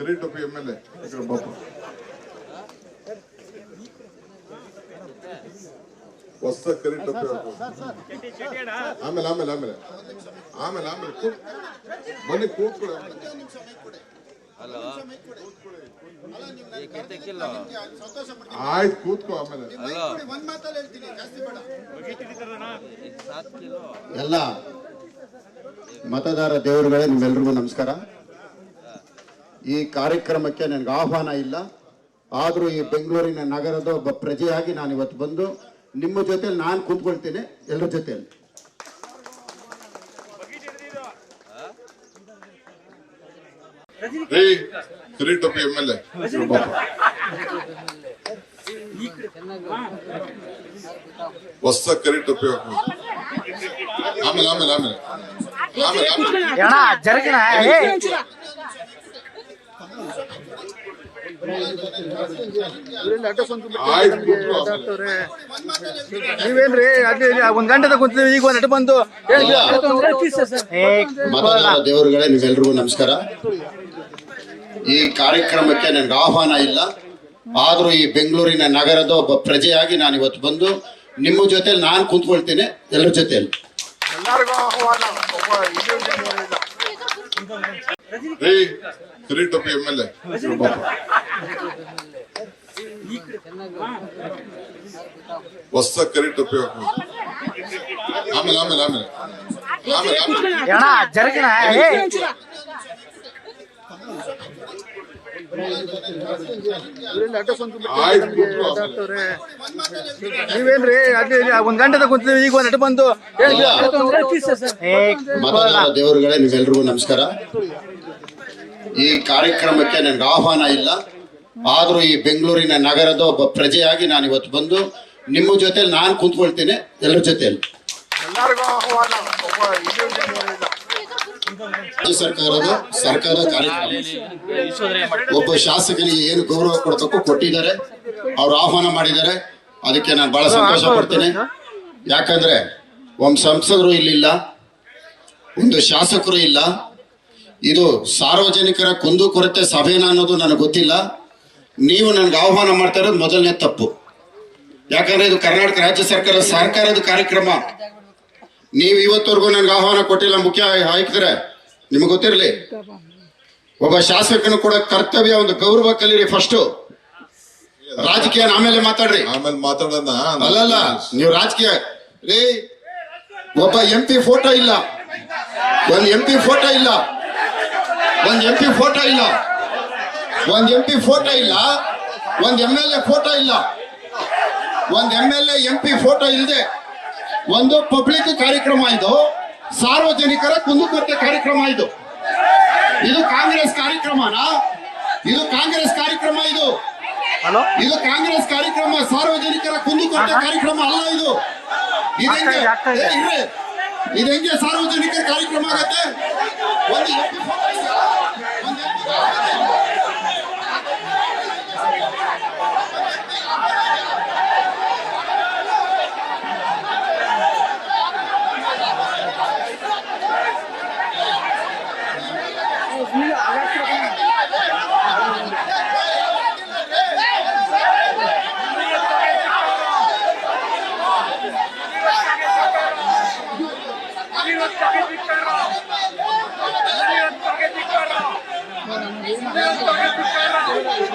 ಕರಿ ಟೊಪ್ಪಿ M L A ಬಾಪ ಹೊಸ ಕರಿ ಟೊಪ್ಪಿ ಆಮೇಲೆ ಆಮೇಲೆ ಆಮೇಲೆ ಆಮೇಲೆ ಆಮೇಲೆ ಕೂತ್- ಬನ್ನಿ ಕೂತ್ಕೊಳ್ಳಿ ಆಯ್ತು ಕೂತ್ಕೋ ಆಮೇಲೆ. ಎಲ್ಲ ಮತದಾರ ದೇವರುಗಳೇ ನಿಮ್ಮೆಲ್ರಿಗೂ ನಮಸ್ಕಾರ. ಈ ಕಾರ್ಯಕ್ರಮಕ್ಕೆ ನನಗೆ ಆಹ್ವಾನ ಇಲ್ಲ. ಆದರೂ ಈ ಬೆಂಗಳೂರಿನ ನಗರದ ಒಬ್ಬ ಪ್ರಜೆಯಾಗಿ ನಾನು ಇವತ್ತು ಬಂದು ನಿಮ್ಮ ಜೊತೆಲಿ ನಾನು ಕೂತ್ಕೊಳ್ತೀನಿ ಎಲ್ಲರ ಜೊತೆಯಲ್ಲಿ ಹೊಸ ಕರಿ ಟೊಪ್ಪಿ. ಆಮೇಲೆ ಆಮೇಲೆ ಆಮೇಲೆ. ಆಮೇಲೆ ಆಮೇಲೆ ಅಣ್ಣ ಜರಗಿನ ಆಯ್ತು ಕೂತ್ಕೋ ಆಮೇಲೆ. ನೀವೇನ್ರಿ ಅಲ್ಲಿ ಒಂದ್ ಗಂಟೆದ ಕುಂತೀವಿ ಈಗ ಒಂದ್ ನಟ ಬಂದು ದೇವರುಗಳೇ ನೀವೆಲ್ರಿಗೂ ನಮಸ್ಕಾರ ಈ ಕಾರ್ಯಕ್ರಮಕ್ಕೆ ನನಗೆ ಆಹ್ವಾನ ಇಲ್ಲ. ಆದರೂ ಈ ಬೆಂಗಳೂರಿನ ನಗರದ ಒಬ್ಬ ಪ್ರಜೆಯಾಗಿ ನಾನು ಇವತ್ತು ಬಂದು ನಿಮ್ಮ ಜೊತೆ ನಾನು ಕುಂತ್ಕೊಳ್ತೇನೆ ಎಲ್ಲರ ಜೊತೆಯಲ್ಲಿ. ರೀ ಟು ಟೊಪ್ಪಿ ಎಂ ಎಲ್ ಎ. ಹೊಸ ಕರೆಕ್ಟ್ ಉಪಯೋಗ ಆಮೇಲೆ ಆಮೇಲೆ ಆಮೇಲೆ. ಅಣ್ಣ ಜರಗಿನ. ನೀವೇನ್ರಿ ಅಲ್ಲಿ ಒಂದ್ ಗಂಟೆ ಕುಂತೀವಿ ಈಗ ಒಂದ್ ನಟ ಬಂದು ದೇವರುಗಳೇ ನೀವೆಲ್ರಿಗೂ ನಮಸ್ಕಾರ. ಈ ಕಾರ್ಯಕ್ರಮಕ್ಕೆ ನನ್ಗೆ ಆಹ್ವಾನ ಇಲ್ಲ. ಆದರೂ ಈ ಬೆಂಗಳೂರಿನ ನಗರದ ಒಬ್ಬ ಪ್ರಜೆಯಾಗಿ ನಾನು ಇವತ್ತು ಬಂದು ನಿಮ್ಮ ಜೊತೆ ನಾನು ಕುಂತ್ಕೊಳ್ತೇನೆ ಎಲ್ಲರ ಜೊತೆಯಲ್ಲಿ. ಸರ್ಕಾರದ ಸರ್ಕಾರ ಕಾರ್ಯಕ್ರಮ. ಒಬ್ಬ ಶಾಸಕನಿಗೆ ಏನು ಗೌರವ ಕೊಡಬೇಕು ಕೊಟ್ಟಿದ್ದಾರೆ ಅವ್ರು ಆಹ್ವಾನ ಮಾಡಿದ್ದಾರೆ ಅದಕ್ಕೆ ನಾನು ಬಹಳ ಸಂತೋಷ ಪಡ್ತೇನೆ. ಯಾಕಂದ್ರೆ ಒಂದು ಸಂಸದರು ಇಲ್ಲಿಲ್ಲ ಒಂದು ಶಾಸಕರು ಇಲ್ಲ. ಇದು ಸಾರ್ವಜನಿಕರ ಕುಂದು ಕೊರತೆ ಸಭೆನ ಅನ್ನೋದು ನನಗೆ ಗೊತ್ತಿಲ್ಲ. ನೀವು ನನಗೆ ಆಹ್ವಾನ ಮಾಡ್ತಾ ಇರೋದು ಮೊದಲನೇ ತಪ್ಪು. ಯಾಕಂದ್ರೆ ಇದು ಕರ್ನಾಟಕ ರಾಜ್ಯ ಸರ್ಕಾರ ಸರ್ಕಾರದ ಕಾರ್ಯಕ್ರಮ. ನೀವು ಇವತ್ತವರೆಗೂ ನನಗೆ ಆಹ್ವಾನ ಕೊಟ್ಟಿಲ್ಲ ಮುಖ್ಯ ಆಯುಕ್ತರೆ. ನಿಮಗೆ ಗೊತ್ತಿರಲಿ? ಒಬ್ಬ ಶಾಸಕನು ಕೂಡ ಕರ್ತವ್ಯ ಒಂದು ಗೌರವ ಕಲೀರಿ ಫಸ್ಟ್ ರಾಜಕೀಯ ಆಮೇಲೆ ಮಾತಾಡ್ರಿ. ಆಮೇಲೆ ಮಾತಾಡೋಣ ಅಲ್ಲಲ್ಲ ನೀವು ರಾಜಕೀಯ. ರೀ ಒಬ್ಬ ಎಂ ಪಿ ಫೋಟೋ ಇಲ್ಲ. ಒಂದ್ ಎಂ ಪಿ ಫೋಟೋ ಇಲ್ಲ. ಒಂದ್ ಎಂ ಪಿ ಫೋಟೋ ಇಲ್ಲ. ಒಂದ್ ಎಂ ಪಿ ಫೋಟೋ ಇಲ್ಲ. ಒಂದ್ ಎಂ ಎಲ್ ಎ ಫೋಟೋ ಇಲ್ಲ. ಒಂದ್ M L A M P photo ಇಲ್ಲದೆ ಒಂದು ಪಬ್ಲಿಕ್ ಕಾರ್ಯಕ್ರಮ ಇದು. ಸಾರ್ವಜನಿಕರ ಕುಂದುಕೊರತೆ ಕಾರ್ಯಕ್ರಮ ಇದು. ಇದು ಕಾಂಗ್ರೆಸ್ ಕಾರ್ಯಕ್ರಮನಾ? ಇದು ಕಾಂಗ್ರೆಸ್ ಕಾರ್ಯಕ್ರಮ ಇದು. ಇದು ಕಾಂಗ್ರೆಸ್ ಕಾರ್ಯಕ್ರಮ ಸಾರ್ವಜನಿಕರ ಕುಂದುಕೊರತೆ ಕಾರ್ಯಕ್ರಮ ಅಲ್ಲ ಇದು. ಇದೇ. ಇದೆಂಗೆ ಸಾರ್ವಜನಿಕರ ಕಾರ್ಯಕ್ರಮ ಆಗತ್ತೆ? ಒಂದು MP photo ಇಲ್ಲ. ಒಂದು MP photo ಇಲ್ಲ.